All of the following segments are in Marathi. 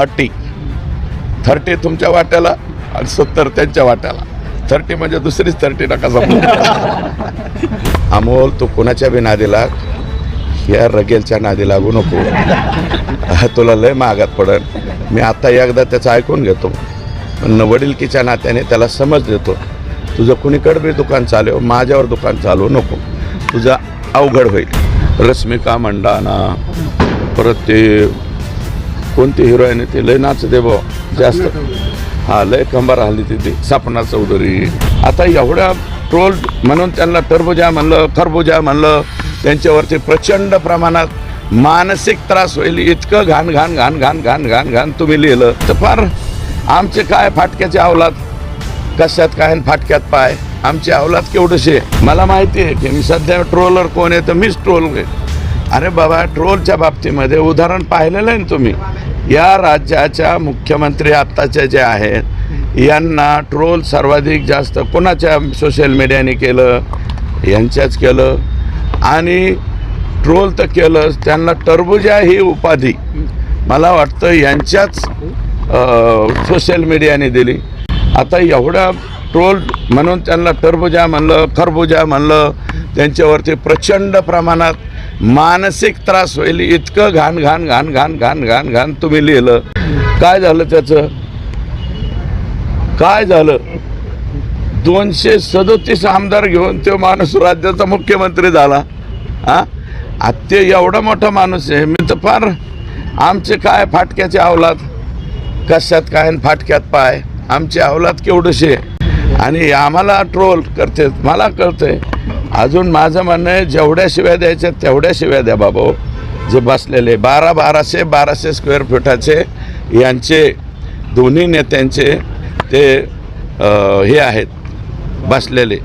थर्टी. थर्टी तुमच्या वाट्याला आणि सत्तर त्यांच्या वाट्याला. थर्टी म्हणजे दुसरीच थर्टी नका समजू अमोल तू कोणाच्या बी नादी लाग या रगेलच्या नादी लागू नको. तुला लय मागात पडन मी आता एकदा त्याचं ऐकून घेतो. पण वडीलकीच्या नात्याने त्याला समज देतो. तुझं कुणीकडे बी दुकान चालव माझ्यावर दुकान चालवू नको. तुझं अवघड होईल. रश्मिका मंडाना परत ते कोणती हिरोईन आहे ती लय नाचते जास्त. हा लय कंबार हल्ली तिथे सपना चौधरी. आता एवढ्या ट्रोल म्हणून त्यांना टरबुजा म्हणलं खरबुजा म्हणलं त्यांच्यावरती प्रचंड प्रमाणात मानसिक त्रास होईल. इतकं घाण घाण घाण घाण घाण घाण घाण तुम्ही लिहिलं. तर फार आमचे काय फाटक्याचे अवलाद? कशात काय फाटक्यात पाय? आमची अवलाद केवढशी? आहे मला माहिती आहे की मी सध्या ट्रोलर कोण आहे तर मीच ट्रोल अरे बाबा ट्रोलच्या बाबतीमध्ये उदाहरण पाहिलेलं आहे ना तुम्ही? या राज्याच्या मुख्यमंत्री आत्ताचे जे आहेत यांना ट्रोल सर्वाधिक जास्त कोणाच्या सोशल मीडियाने केलं? यांच्याच केलं. आणि ट्रोल तर केलंच त्यांना टरबुजा ही उपाधी. मला वाटतं यांच्याच सोशल मीडियाने दिली. आता एवढा ट्रोल म्हणून त्यांना टरबुजा म्हणलं खरबुजा म्हणलं त्यांच्यावरती प्रचंड प्रमाणात मानसिक त्रास होईल इतकं घाण घाण घाण घाण घाण घाण घाण तुम्ही लिहिलं. काय झालं त्याचं? काय झालं? दोनशे सदोतीस आमदार घेऊन तो माणूस राज्याचा मुख्यमंत्री झाला. हा आ ते एवढा मोठा माणूस आहे. मी तर फार आमचे काय फाटक्याचे अवलाद? कशात काय फाटक्यात पाय? आमची अवलाद केवढीशी? आहे आणि आम्हाला ट्रोल करते मला कळतंय. अजून माझं म्हणणं आहे जेवढ्या शिव्या द्यायच्या तेवढ्या शिव्या द्या बाबा. जे बसलेले बारा बाराशे बाराशे स्क्वेअर फुटाचे यांचे दोन्ही नेत्यांचे ते हे आहेत बसलेले.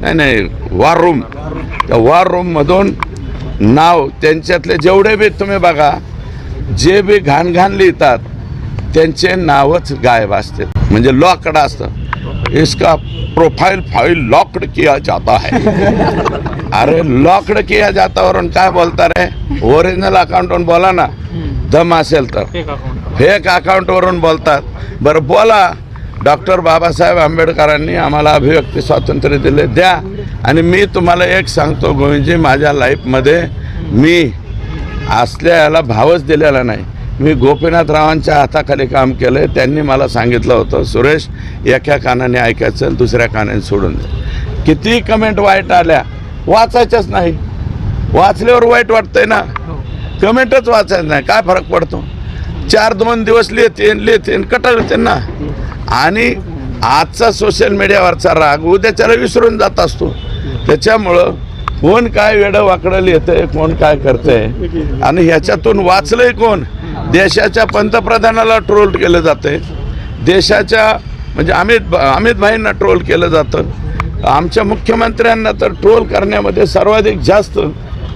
नाही नाही वॉर रूम त्या वॉर रूममधून नाव त्यांच्यातले जेवढे बी तुम्ही बघा जे बी घाण घाण लिहितात त्यांचे नावच गायब असते म्हणजे लॉकडं असतं. इसका प्रोफाईल फाईल लॉकड किया जाता है। अरे लॉकड किया जाता वरून काय बोलता रे ओरिजिनल अकाउंटवरून बोला ना दम असेल तर फेक अकाउंटवरून बोलतात बरं बोला डॉक्टर बाबासाहेब आंबेडकरांनी आम्हाला अभिव्यक्ती स्वातंत्र्य दिले द्या। आणि मी तुम्हाला एक सांगतो गोविंदजी माझ्या लाईफमध्ये मी असल्या याला भावच दिलेला नाही. मी गोपीनाथरावांच्या हाताखाली काम केलं आहे त्यांनी मला सांगितलं होतं सुरेश एका कानाने ऐकायचं आणि दुसऱ्या कानाने सोडून द्या किती कमेंट वाईट आल्या वाचायच्याच नाही. वाचल्यावर वाईट वाटतंय ना. कमेंटच वाचायचं नाही. काय फरक पडतो? चार दोन दिवस लिहिते लिहिते कटाळते ना. आणि आजचा सोशल मीडियावरचा राग उद्याच्याला विसरून जात असतो. त्याच्यामुळं कोण काय वेडं वाकडं लिहितंय कोण काय करतंय आणि ह्याच्यातून वाचलंय कोण? देशाच्या पंतप्रधानाला ट्रोल केलं जातंय. देशाच्या म्हणजे अमित अमित भाईंना ट्रोल केलं जातं. आमच्या मुख्यमंत्र्यांना तर ट्रोल करण्यामध्ये सर्वाधिक जास्त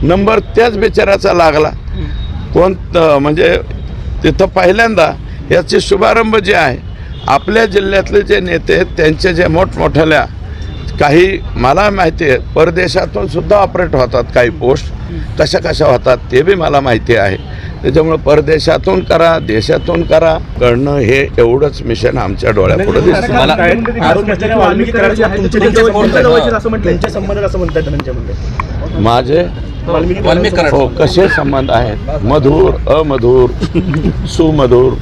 नंबर त्याच बिचाऱ्याचा लागला. कोण म्हणजे तिथं पहिल्यांदा याचे शुभारंभ जे आहे आपल्या जिल्ह्यातले जे नेते आहेत त्यांच्या ज्या मोठमोठ्याल्या काही मला माहिती आहे परदेशातून सुद्धा ऑपरेट होतात काही पोस्ट कशा कशा होतात ते बी मला माहिती आहे. त्याच्यामुळं परदेशातून करा देशातून करा. करणं हे एवढंच मिशन आमच्या डोळ्यापुढे दिसतं. माझे. हो कसे संबंध आहेत? मधुर अमधुर सुमधुर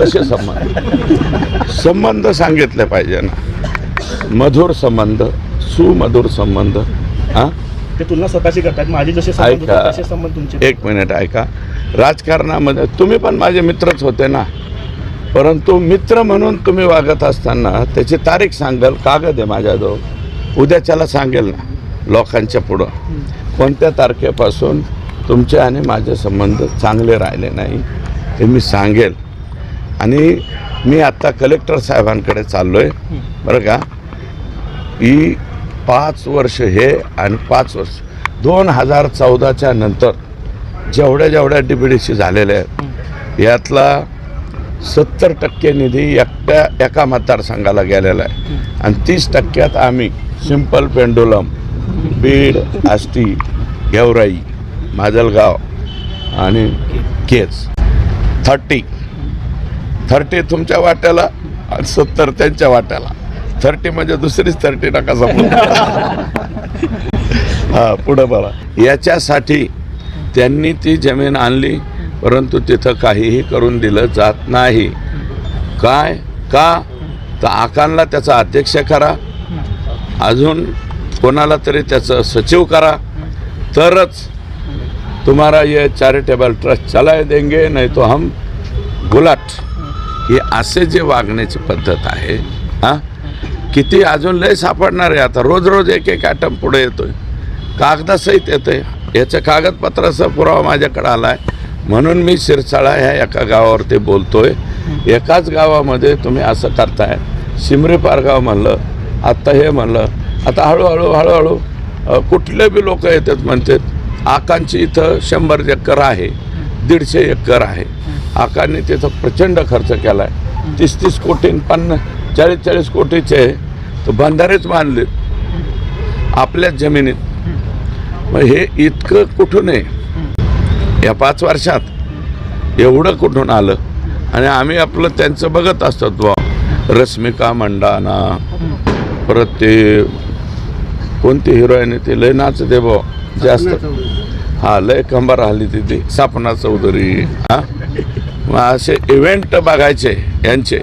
कसे संबंध संबंध सांगितले पाहिजे ना. मधुर संबंध सुमधुर संबंध हां? ते तुलना स्वतःशी करतात. माझे जसे संबंध ऐका. होते तसे संबंध तुमचे. एक मिनिट ऐका. राजकारणामध्ये तुम्ही पण माझे मित्रच होते ना? परंतु मित्र म्हणून तुम्ही वागत असताना त्याची तारीख सांगाल कागद आहे माझ्याजवळ. उद्याच्याला सांगेल ना लोकांच्या पुढं. कोणत्या तारखेपासून तुमचे आणि माझे संबंध चांगले राहिले नाही हे मी सांगेल. आणि मी आत्ता कलेक्टर साहेबांकडे चाललो आहे बरं का? ही पाच वर्ष हे आणि पाच वर्ष. दोन हजार चौदाच्या नंतर जेवढ्या जेवढ्या डी बी डी सी झालेल्या आहेत यातला सत्तर टक्के निधी एकट्या एका मतदारसंघाला गेलेला आहे. आणि तीस टक्क्यात आम्ही सिंपल पेंडुलम बीड आष्टी गेवराई माजलगाव आणि केज. थर्टी. थर्टी तुमच्या वाट्याला आणि सत्तर त्यांच्या वाट्याला. थर्टी म्हणजे दुसरीच थर्टी नका समजू हा पुढं बघा. याच्यासाठी त्यांनी ती जमीन आणली परंतु तिथं काहीही करून दिलं जात नाही. काय? का? तर आकांला त्याचा अध्यक्ष करा. अजून कोणाला तरी त्याचं सचिव करा. तरच तुम्हारा ये चॅरिटेबल ट्रस्ट चलाय देंगे नाही तो हम गुलाट. ही असे जे वागण्याची पद्धत आहे हां? किती अजून लय सापडणार आहे आता. रोज रोज एक एक ॲटम पुढे येतोय. कागदासहित येतोय. याच्या कागदपत्राचा पुरावा माझ्याकडे आला आहे म्हणून मी शिरसाळा ह्या एका गावावरती बोलतोय. एकाच गावामध्ये तुम्ही असं करताय. शिमरे पारगाव म्हणलं आत्ता हे म्हणलं. आता हळूहळू हळूहळू कुठले बी लोक येतात म्हणतात आकांची इथं शंभर एकर आहे दीडशे एकर आहे. आकांनी तिथं प्रचंड खर्च केला आहे तीस तीस कोटी पन्नास चाळीस चाळीस कोटीचे तर बंधारेच बांधले आपल्याच जमिनीत. मग हे इतकं कुठून आहे? या पाच वर्षात एवढं कुठून आलं? आणि आम्ही आपलं त्यांचं बघत असतो बा रश्मिका मंडाना परत ते कोणती हिरोईन आहे ती? लय नाचते बा जास्त. हा लय कंबर राहिली तिथे. सापना चौधरी हा? मग असे इव्हेंट बघायचे यांचे.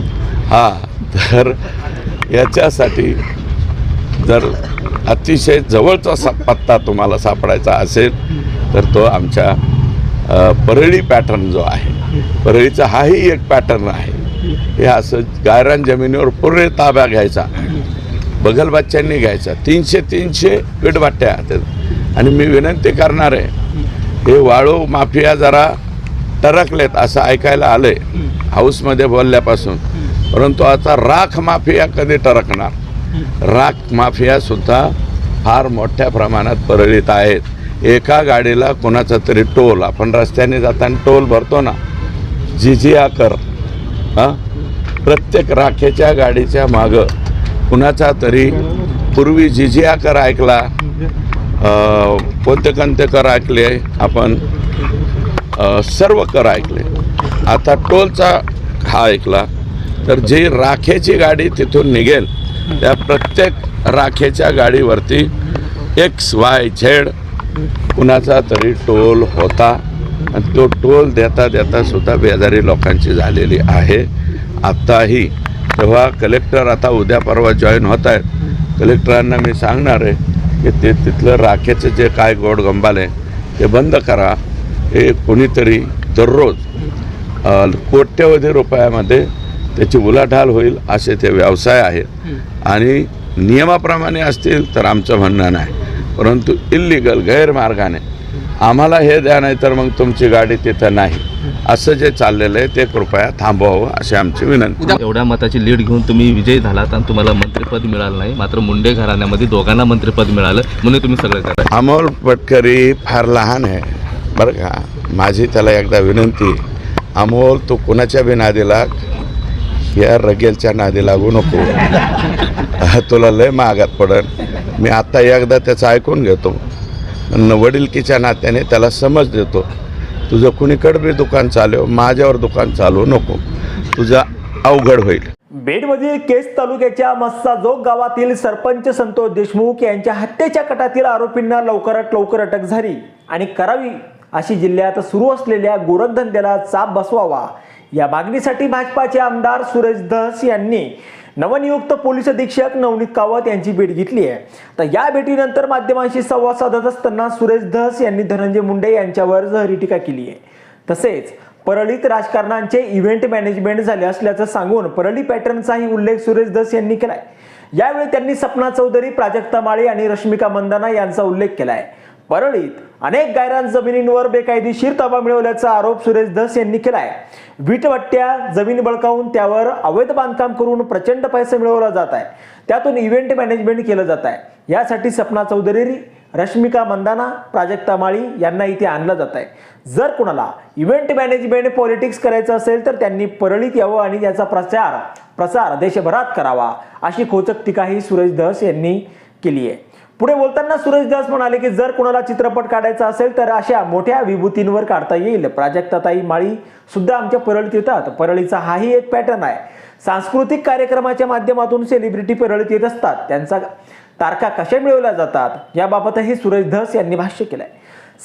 हां तर याच्यासाठी जर अतिशय जवळचा सा पत्ता तुम्हाला सापडायचा असेल तर तो आमच्या परळी पॅटर्न जो आहे परळीचा हाही एक पॅटर्न आहे. हे असं गायरान जमिनीवर पुरे ताब्या घ्यायचा बगलबच्च्यांनी घ्यायचा तीनशे तीनशे विटभाट्या आहेत. आणि मी विनंती करणार आहे हे वाळू माफिया जरा टरकलेत असं ऐकायला आलं आहे हाऊसमध्ये बोलल्यापासून. परंतु आता राख माफिया कधी टरकणार? राख माफियासुद्धा फार मोठ्या प्रमाणात परळीत आहेत. एका गाडीला कोणाचा तरी टोल आपण रस्त्याने जाताना टोल भरतो ना? जिजिया कर हां? प्रत्येक राखेच्या गाडीच्या मागं कुणाचा तरी पूर्वी जिजिया कर ऐकला कोणते कोणते कर ऐकले? आपण सर्व कर ऐकले. आता टोलचा हा ऐकला. तर जी राखेची गाडी तिथून निघेल त्या प्रत्येक राखेच्या गाडीवरती एक्स वाय झेड कुणाचा तरी टोल होता. आणि तो टोल देता देता सुद्धा बेजारी लोकांची झालेली आहे. आत्ताही तेव्हा कलेक्टर आता उद्या परवा जॉईन होत आहेत कलेक्टरांना मी सांगणार आहे की ते तिथलं राखेचं जे काय गोड गंबाल आहे ते बंद करा. हे कोणीतरी दररोज कोट्यवधी रुपयामध्ये त्याची उलाढाल होईल असे ते व्यवसाय आहेत. आणि नियमाप्रमाणे असतील तर आमचं म्हणणं नाही. परंतु इल्लिगल गैरमार्गाने आम्हाला हे द्या नाही तर मग तुमची गाडी तिथं नाही. असं जे चाललेलं आहे ते कृपया थांबवावं अशी आमची विनंती. एवढ्या मताची लीड घेऊन तुम्ही विजयी झालात आणि तुम्हाला मंत्रिपद मिळालं नाही. मात्र मुंडे घराण्यामध्ये दोघांना मंत्रिपद मिळालं. म्हणून तुम्ही सगळं करा. अमोल पटकरी फार लहान आहे. बरं का? माझी त्याला एकदा विनंती. अमोल तू कुणाच्या बी नादी लाग या रगेलच्या नादी लागू नको. तुला लय महागात पडन. मी आत्ता एकदा त्याचं ऐकून घेतो. वडीलकीच्या वडिलकीच्या नात्याने त्याला समज देतो. तुझं कुणीकडे बी दुकान चालव माझ्यावर दुकान चालवू नको. तुझा अवघड होईल. बेडमधील केस तालुक्याच्या मस्साजोग गावातील सरपंच संतोष देशमुख यांच्या हत्येच्या कटातील आरोपींना लवकरात लवकर अटक झाली. आणि करावी अशी जिल्ह्यात सुरू असलेल्या गोरखधंद्याला चाप बसवावा. या मागणीसाठी भाजपाचे आमदार सुरेश धस यांनी नवनियुक्त पोलीस अधीक्षक नवनीत कावत यांची भेट घेतली आहे. तर या भेटीनंतर माध्यमांशी संवाद साधत असताना सुरेश धस यांनी धनंजय मुंडे यांच्यावर जहरी टीका केली आहे. तसेच परळीत राजकारणांचे इव्हेंट मॅनेजमेंट झाले असल्याचं सांगून परळी पॅटर्नचाही उल्लेख सुरेश धस यांनी केलाय. यावेळी त्यांनी सपना चौधरी प्राजक्ता माळी आणि रश्मिका मंदाना यांचा उल्लेख केलाय. परळीत अनेक गायरान जमिनींवर बेकायदेशीर ताबा मिळवल्याचा आरोप सुरेश धस यांनी केलाय. वीटभट्ट्या जमीन बळकावून त्यावर अवैध बांधकाम करून प्रचंड पैसे मिळवला जात आहे. त्यातून इव्हेंट मॅनेजमेंट केलं जात आहे. यासाठी सपना चौधरी रश्मिका मंदाना प्राजक्ता माळी यांना इथे आणलं जात आहे. जर कुणाला इव्हेंट मॅनेजमेंट पॉलिटिक्स करायचं असेल तर त्यांनी परळीत यावं आणि त्याचा प्रचार प्रसार देशभरात करावा अशी खोचक टीकाही सुरेश धस यांनी केली आहे. पुढे बोलताना सुरेश दास म्हणाले की जर कुणाला चित्रपट काढायचा असेल तर अशा मोठ्या विभूतींवर काढता येईल. प्राजक्ताताई माळी सुद्धा आमच्या परळीत येतात. परळीचा हाही एक पॅटर्न आहे. सांस्कृतिक कार्यक्रमाच्या माध्यमातून सेलिब्रिटी परळीत येत असतात. त्यांचा तारखा कशा मिळवल्या जातात? याबाबतही सुरेश धस यांनी भाष्य केलंय.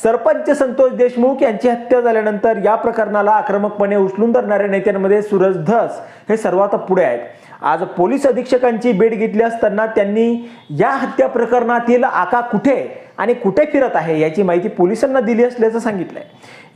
सरपंच संतोष देशमुख यांची हत्या झाल्यानंतर या प्रकरणाला आक्रमकपणे उचलून धरणाऱ्या नेत्यांमध्ये सुरज धस हे सर्वात पुढे आहेत. आज पोलीस अधीक्षकांची भेट घेतली असताना त्यांनी या हत्या प्रकरणातील आका कुठे आणि कुठे फिरत आहे याची माहिती पोलिसांना दिली असल्याचं सांगितलंय.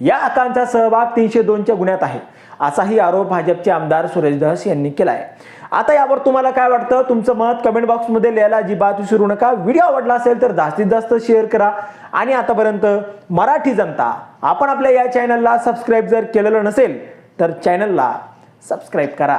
या आकांचा सहभाग तीनशे दोनच्या गुन्ह्यात आहे असाही आरोप भाजपचे आमदार सुरेश धस यांनी केलाय. आता यावर तुम्हाला काय वाटतं? तुमचं मत कमेंट बॉक्समध्ये लिहायला अजिबात विसरू नका. व्हिडिओ आवडला असेल तर जास्तीत जास्त शेअर करा. आणि आतापर्यंत मराठी जनता आपण आपल्या या चॅनलला सबस्क्राईब जर केलेलं नसेल तर चॅनलला सबस्क्राईब करा.